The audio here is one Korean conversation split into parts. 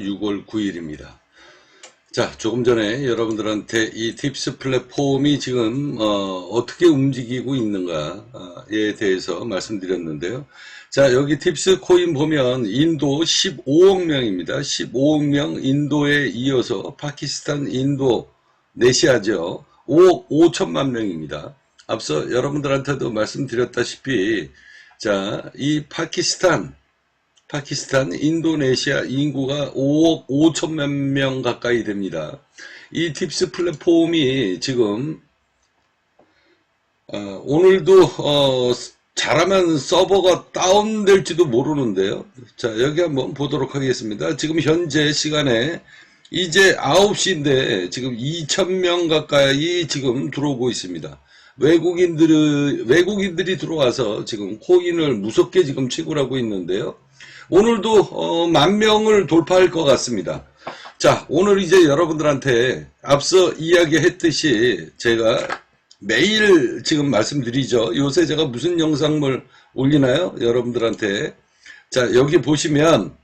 6월 9일입니다. 자, 조금 전에 여러분들한테 이 팁스 플랫폼이 지금 어, 떻게 움직이고 있는가에 대해서 말씀드렸는데요. 자, 여기 팁스 코인 보면 인도 15억 명입니다. 15억 명 인도에 이어서 파키스탄, 인도, 네시아죠. 5억 5천만 명입니다. 앞서 여러분들한테도 말씀드렸다시피 자, 이 파키스탄, 파키스탄, 인도네시아 인구가 5억 5천만 명 가까이 됩니다. 이 팁스 플랫폼이 지금 어, 오늘도 어, 잘하면 서버가 다운될지도 모르는데요. 자, 여기 한번 보도록 하겠습니다. 지금 현재 시간에 이제 9시인데 지금 2,000명 가까이 지금 들어오고 있습니다. 외국인들이, 외국인들이 들어와서 지금 코인을 무섭게 지금 채굴하고 있는데요. 오늘도 어, 만 명을 돌파할 것 같습니다. 자, 오늘 이제 여러분들한테 앞서 이야기했듯이 제가 매일 지금 말씀드리죠. 요새 제가 무슨 영상을 올리나요? 여러분들한테. 자, 여기 보시면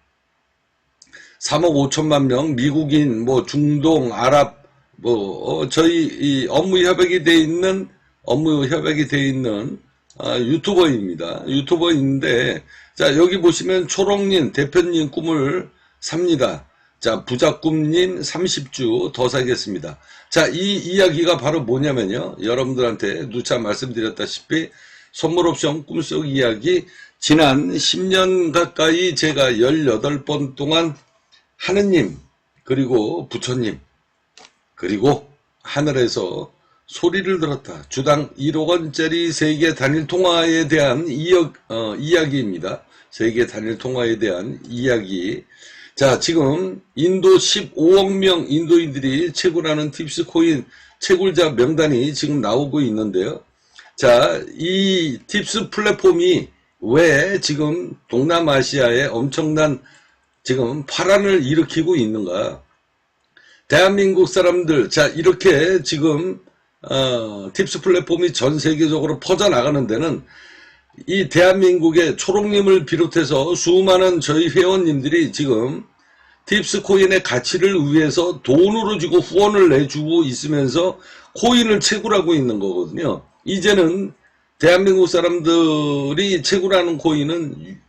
3억 5천만 명, 미국인, 뭐 중동, 아랍, 뭐 어, 저희 이 업무 협약이 돼 있는 업무 협약이 돼 있는 아, 유튜버입니다. 유튜버인데 자 여기 보시면 초롱님 대표님 꿈을 삽니다. 자 부자꿈님 30주 더 사겠습니다. 자 이 이야기가 바로 뭐냐면요. 여러분들한테 누차 말씀드렸다시피 선물 옵션 꿈속 이야기 지난 10년 가까이 제가 18번 동안 하느님 그리고 부처님 그리고 하늘에서 소리를 들었다. 주당 1억 원짜리 세계 단일 통화에 대한 이역, 어, 이야기입니다. 세계 단일 통화에 대한 이야기. 자, 지금 인도 15억 명 인도인들이 채굴하는 팁스 코인 채굴자 명단이 지금 나오고 있는데요. 자, 이 팁스 플랫폼이 왜 지금 동남아시아에 엄청난 지금 파란을 일으키고 있는가? 대한민국 사람들, 자, 이렇게 지금, 어, 팁스 플랫폼이 전 세계적으로 퍼져나가는 데는 이 대한민국의 초롱님을 비롯해서 수많은 저희 회원님들이 지금 팁스 코인의 가치를 위해서 돈으로 주고 후원을 내주고 있으면서 코인을 채굴하고 있는 거거든요. 이제는 대한민국 사람들이 채굴하는 코인은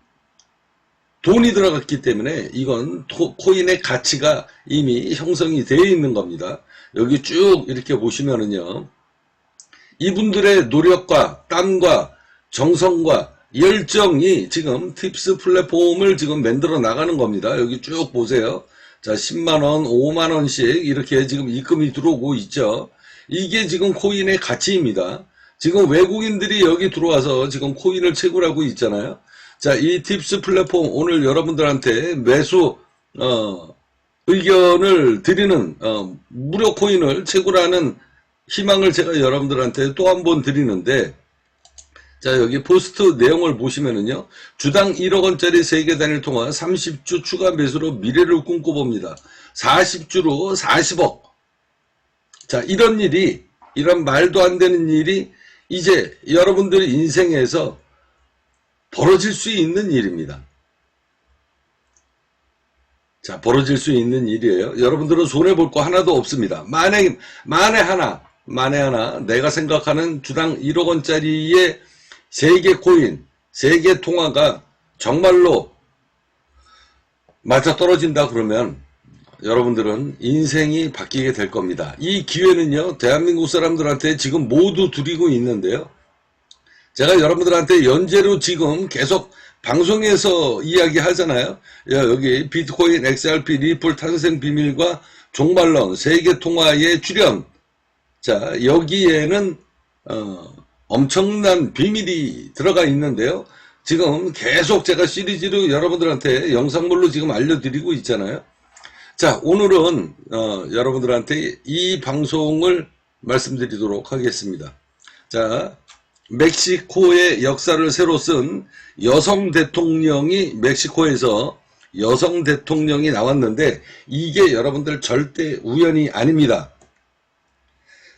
돈이 들어갔기 때문에 이건 토- 코인의 가치가 이미 형성이 되어 있는 겁니다. 여기 쭉 이렇게 보시면은요. 이분들의 노력과 땀과 정성과 열정이 지금 팁스 플랫폼을 지금 만들어 나가는 겁니다. 여기 쭉 보세요. 자, 10만원, 5만원씩 이렇게 지금 입금이 들어오고 있죠. 이게 지금 코인의 가치입니다. 지금 외국인들이 여기 들어와서 지금 코인을 채굴하고 있잖아요. 자, 이 팁스 플랫폼 오늘 여러분들한테 매수, 어, 의견을 드리는, 어, 무료 코인을 채굴하는 희망을 제가 여러분들한테 또 한 번 드리는데, 자, 여기 포스트 내용을 보시면은요, 주당 1억 원짜리 세계 단일 통화 30주 추가 매수로 미래를 꿈꿔봅니다. 40주로 40억. 자, 이런 일이, 이런 말도 안 되는 일이 이제 여러분들 인생에서 벌어질 수 있는 일입니다. 자, 벌어질 수 있는 일이에요. 여러분들은 손해볼 거 하나도 없습니다. 만에, 만에 하나, 만에 하나, 내가 생각하는 주당 1억 원짜리의 세계 코인, 세계 통화가 정말로 맞아 떨어진다 그러면 여러분들은 인생이 바뀌게 될 겁니다. 이 기회는요, 대한민국 사람들한테 지금 모두 드리고 있는데요. 제가 여러분들한테 연재로 지금 계속 방송에서 이야기 하잖아요. 야, 여기 비트코인, XRP, 리플 탄생 비밀과 종말론, 세계 통화의 출연. 자, 여기에는, 어, 엄청난 비밀이 들어가 있는데요. 지금 계속 제가 시리즈로 여러분들한테 영상물로 지금 알려드리고 있잖아요. 자, 오늘은, 어, 여러분들한테 이 방송을 말씀드리도록 하겠습니다. 자, 멕시코의 역사를 새로 쓴 여성 대통령이 멕시코에서 여성 대통령이 나왔는데 이게 여러분들 절대 우연이 아닙니다.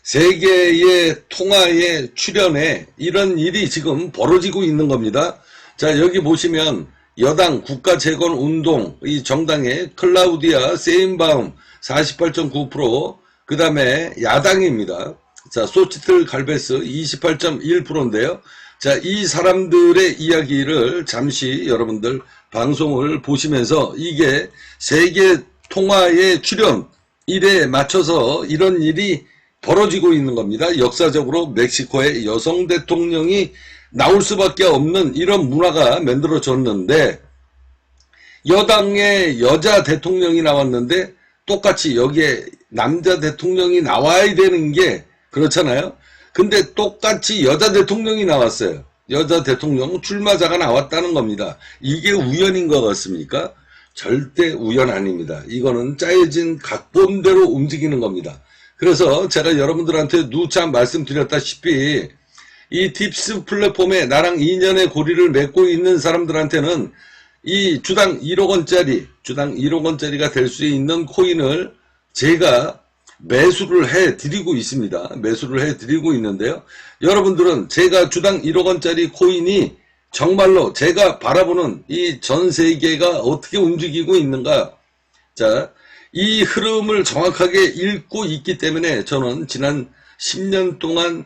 세계의 통화에 출연해 이런 일이 지금 벌어지고 있는 겁니다. 자, 여기 보시면 여당 국가재건운동 이 정당의 클라우디아 세인바움 48.9%, 그 다음에 야당입니다. 자, 소치틀 갈베스 28.1%인데요. 자, 이 사람들의 이야기를 잠시 여러분들 방송을 보시면서 이게 세계 통화의 출현 일에 맞춰서 이런 일이 벌어지고 있는 겁니다. 역사적으로 멕시코의 여성 대통령이 나올 수밖에 없는 이런 문화가 만들어졌는데 여당의 여자 대통령이 나왔는데 똑같이 여기에 남자 대통령이 나와야 되는 게 그렇잖아요. 근데 똑같이 여자 대통령이 나왔어요. 여자 대통령 출마자가 나왔다는 겁니다. 이게 우연인 것 같습니까? 절대 우연 아닙니다. 이거는 짜여진 각본대로 움직이는 겁니다. 그래서 제가 여러분들한테 누차 말씀드렸다시피 이 팁스 플랫폼에 나랑 인연의 고리를 맺고 있는 사람들한테는 이 주당 1억 원짜리, 주당 1억 원짜리가 될 수 있는 코인을 제가 매수를 해 드리고 있습니다. 매수를 해 드리고 있는데요. 여러분들은 제가 주당 1억 원짜리 코인이 정말로 제가 바라보는 이 전 세계가 어떻게 움직이고 있는가. 자, 이 흐름을 정확하게 읽고 있기 때문에 저는 지난 10년 동안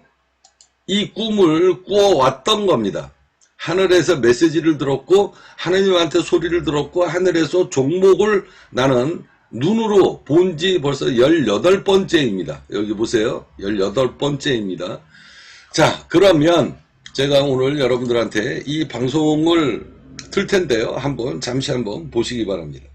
이 꿈을 꾸어왔던 겁니다. 하늘에서 메시지를 들었고 하느님한테 소리를 들었고 하늘에서 종목을 나는 눈으로 본 지 벌써 18번째입니다. 여기 보세요. 18번째입니다. 자, 그러면 제가 오늘 여러분들한테 이 방송을 틀 텐데요. 한번 잠시 한번 보시기 바랍니다.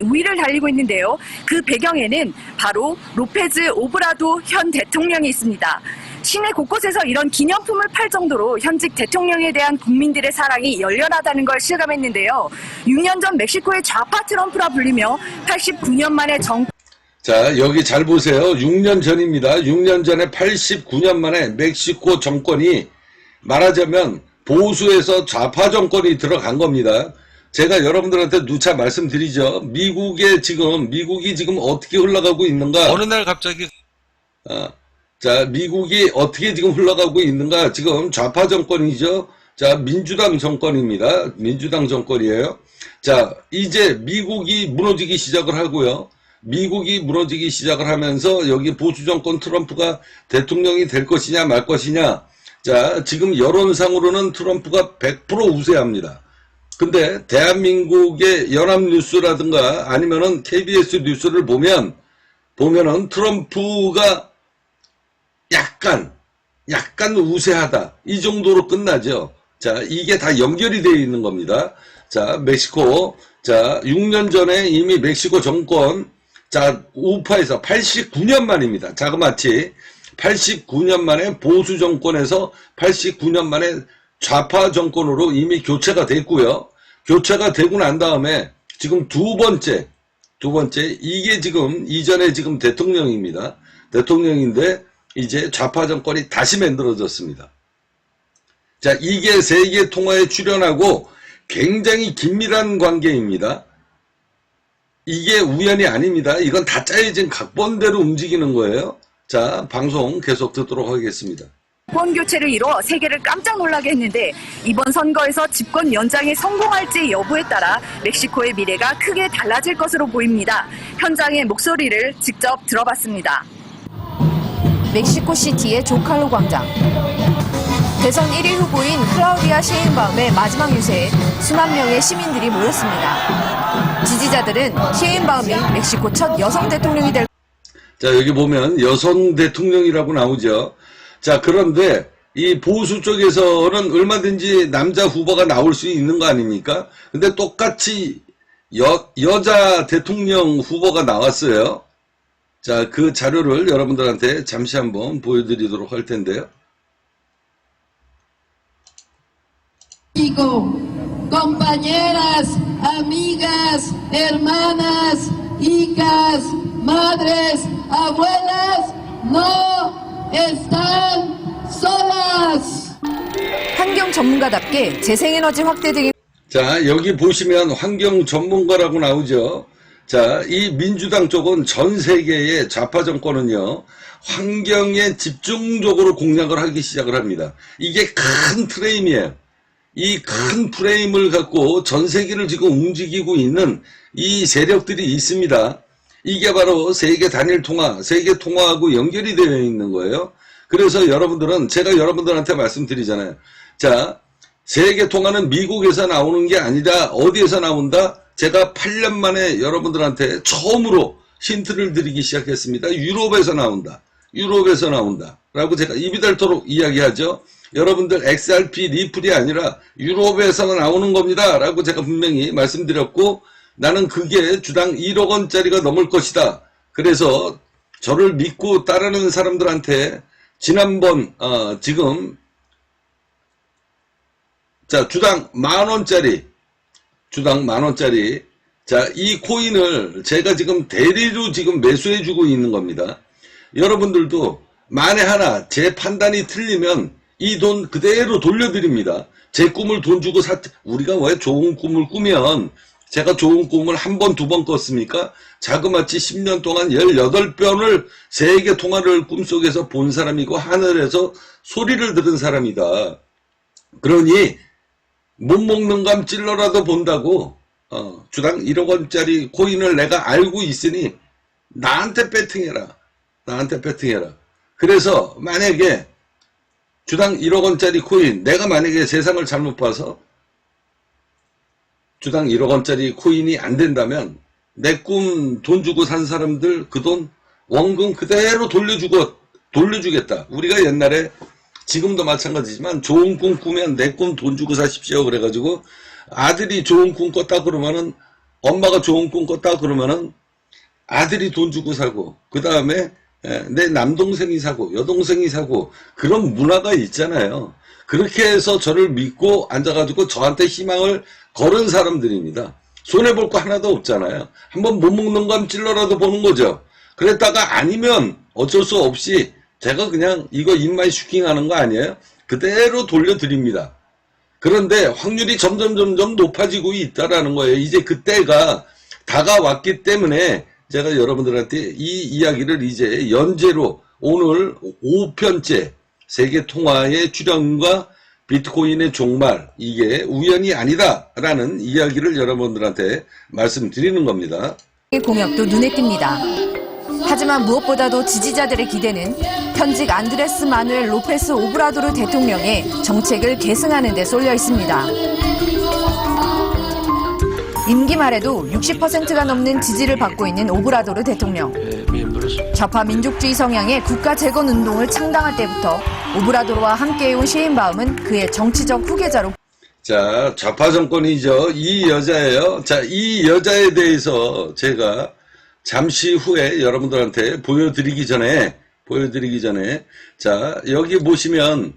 우위를 달리고 있는데요. 그 배경에는 바로 로페즈 오브라도 현 대통령이 있습니다. 시내 곳곳에서 이런 기념품을 팔 정도로 현직 대통령에 대한 국민들의 사랑이 열렬하다는 걸 실감했는데요. 6년 전 멕시코의 좌파 트럼프라 불리며 89년 만에 정 자, 여기 잘 보세요. 6년 전입니다. 6년 전에 89년 만에 멕시코 정권이 말하자면 보수에서 좌파 정권이 들어간 겁니다. 제가 여러분들한테 누차 말씀드리죠. 미국의 지금, 미국이 지금 어떻게 흘러가고 있는가. 어느 날 갑자기 어, 자, 미국이 어떻게 지금 흘러가고 있는가? 지금 좌파 정권이죠. 자, 민주당 정권입니다. 민주당 정권이에요. 자, 이제 미국이 무너지기 시작을 하고요. 미국이 무너지기 시작을 하면서 여기 보수 정권 트럼프가 대통령이 될 것이냐 말 것이냐. 자, 지금 여론상으로는 트럼프가 100% 우세합니다. 근데 대한민국의 연합뉴스라든가 아니면은 KBS 뉴스를 보면 보면은 트럼프가 약간, 약간 우세하다. 이 정도로 끝나죠. 자, 이게 다 연결이 되어 있는 겁니다. 자, 멕시코. 자, 6년 전에 이미 멕시코 정권, 자, 우파에서 89년 만입니다. 자그마치 89년 만에 보수 정권에서 89년 만에 좌파 정권으로 이미 교체가 됐고요. 교체가 되고 난 다음에 지금 두 번째, 두 번째, 이게 지금 이전에 지금 대통령입니다. 대통령인데 이제 좌파 정권이 다시 만들어졌습니다. 자, 이게 세계 통화에 출연하고 굉장히 긴밀한 관계입니다. 이게 우연이 아닙니다. 이건 다 짜여진 각본대로 움직이는 거예요. 자, 방송 계속 듣도록 하겠습니다. 권 교체를 이뤄 세계를 깜짝 놀라게 했는데 이번 선거에서 집권 연장에 성공할지 여부에 따라 멕시코의 미래가 크게 달라질 것으로 보입니다. 현장의 목소리를 직접 들어봤습니다. 멕시코 시티의 조칼로 광장. 대선 1위 후보인 클라우디아 셰인바움의 마지막 유세에 수만 명의 시민들이 모였습니다. 지지자들은 셰인바움이 멕시코 첫 여성 대통령이 될 자, 여기 보면 여성 대통령이라고 나오죠. 자, 그런데 이 보수 쪽에서는 얼마든지 남자 후보가 나올 수 있는 거 아닙니까? 근데 똑같이 여, 여자 대통령 후보가 나왔어요. 자, 그 자료를 여러분들한테 잠시 한번 보여드리도록 할 텐데요. Compañeras, amigas, hermanas, hijas, están solas. 환경 전문가답게 재생에너지 확대 등의 자, 여기 보시면 환경 전문가라고 나오죠. 자, 이 민주당 쪽은 전 세계의 좌파 정권은요, 환경에 집중적으로 공략을 하기 시작을 합니다. 이게 큰 프레임이에요. 이 큰 프레임을 갖고 전 세계를 지금 움직이고 있는 이 세력들이 있습니다. 이게 바로 세계 단일 통화, 세계 통화하고 연결이 되어 있는 거예요. 그래서 여러분들은 제가 여러분들한테 말씀드리잖아요. 자, 세계 통화는 미국에서 나오는 게 아니라 어디에서 나온다? 제가 8년 만에 여러분들한테 처음으로 힌트를 드리기 시작했습니다. 유럽에서 나온다. 유럽에서 나온다. 라고 제가 입이 닳도록 이야기하죠. 여러분들 XRP 리플이 아니라 유럽에서 나오는 겁니다. 라고 제가 분명히 말씀드렸고 나는 그게 주당 1억 원짜리가 넘을 것이다. 그래서 저를 믿고 따르는 사람들한테 지난번 어, 지금 자 주당 만 원짜리 주당 만 원짜리 자이 코인을 제가 지금 대리로 지금 매수해 주고 있는 겁니다. 여러분들도 만에 하나 제 판단이 틀리면 이 돈 그대로 돌려드립니다. 제 꿈을 돈 주고 사 우리가 왜 좋은 꿈을 꾸면 제가 좋은 꿈을 한 번, 두 번 꿨습니까? 자그마치 10년 동안 18번을 세계 통화를 꿈속에서 본 사람이고 하늘에서 소리를 들은 사람이다. 그러니 못 먹는 감 찔러라도 본다고 어, 주당 1억 원짜리 코인을 내가 알고 있으니 나한테 배팅해라. 나한테 배팅해라. 그래서 만약에 주당 1억 원짜리 코인 내가 만약에 세상을 잘못 봐서 주당 1억 원짜리 코인이 안 된다면 내 꿈 돈 주고 산 사람들 그 돈 원금 그대로 돌려주고 돌려주겠다. 우리가 옛날에 지금도 마찬가지지만 좋은 꿈 꾸면 내 꿈 돈 주고 사십시오 그래가지고 아들이 좋은 꿈 꿨다 그러면은 엄마가 좋은 꿈 꿨다 그러면은 아들이 돈 주고 사고 그 다음에 내 남동생이 사고 여동생이 사고 그런 문화가 있잖아요. 그렇게 해서 저를 믿고 앉아가지고 저한테 희망을 걸은 사람들입니다. 손해볼 거 하나도 없잖아요. 한번 못 먹는 감 찔러라도 보는 거죠. 그랬다가 아니면 어쩔 수 없이 제가 그냥 이거 입만 슈킹 하는 거 아니에요? 그대로 돌려드립니다. 그런데 확률이 점점 점점 높아지고 있다라는 거예요. 이제 그때가 다가왔기 때문에 제가 여러분들한테 이 이야기를 이제 연재로 오늘 5편째 세계 통화의 출현과 비트코인의 종말 이게 우연이 아니다라는 이야기를 여러분들한테 말씀드리는 겁니다. 공약도 눈에 띕니다. 하지만 무엇보다도 지지자들의 기대는 현직 안드레스 마누엘 로페스 오브라도르 대통령의 정책을 계승하는 데 쏠려 있습니다. 임기 말에도 60%가 넘는 지지를 받고 있는 오브라도르 대통령. 좌파 민족주의 성향의 국가 재건 운동을 창당할 때부터 오브라도르와 함께해온 시인바움은 그의 정치적 후계자로 자, 좌파 정권이죠. 이 여자예요. 자, 이 여자에 대해서 제가 잠시 후에 여러분들한테 보여드리기 전에, 보여드리기 전에, 자, 여기 보시면,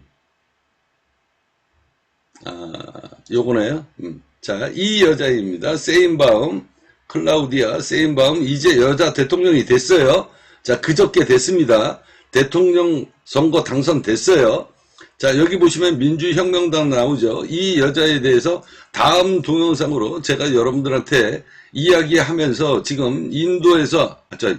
아, 요거네요. 음. 자, 이 여자입니다. 세인바움, 클라우디아 세인바움, 이제 여자 대통령이 됐어요. 자, 그저께 됐습니다. 대통령 선거 당선됐어요. 자, 여기 보시면 민주혁명당 나오죠. 이 여자에 대해서 다음 동영상으로 제가 여러분들한테 이야기하면서 지금 인도에서, 아, 저,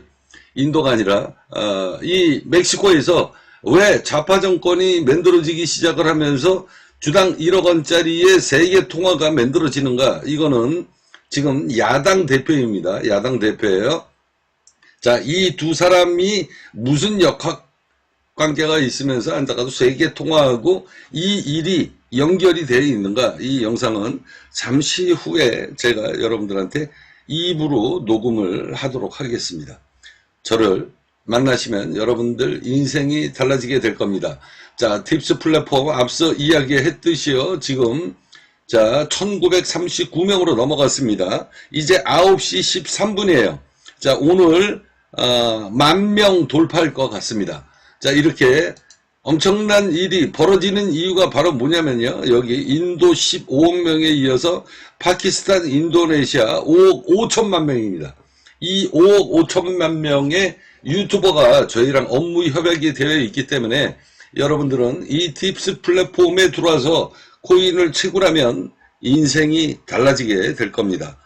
인도가 아니라, 어, 이 멕시코에서 왜 좌파 정권이 만들어지기 시작을 하면서 주당 1억 원짜리의 세계 통화가 만들어지는가? 이거는 지금 야당 대표입니다. 야당 대표예요. 자, 이 두 사람이 무슨 역학 관계가 있으면서 안타까도 세계 통화하고 이 일이 연결이 되어 있는가? 이 영상은 잠시 후에 제가 여러분들한테 입으로 녹음을 하도록 하겠습니다. 저를 만나시면 여러분들 인생이 달라지게 될 겁니다. 자, 팁스 플랫폼 앞서 이야기했듯이요. 지금 자, 1939명으로 넘어갔습니다. 이제 9시 13분이에요. 자, 오늘 어, 만명 돌파할 것 같습니다. 자, 이렇게 엄청난 일이 벌어지는 이유가 바로 뭐냐면요. 여기 인도 15억 명에 이어서 파키스탄, 인도네시아 5억 5천만 명입니다. 이 5억 5천만 명의 유튜버가 저희랑 업무 협약이 되어 있기 때문에 여러분들은 이 팁스 플랫폼에 들어와서 코인을 채굴하면 인생이 달라지게 될 겁니다.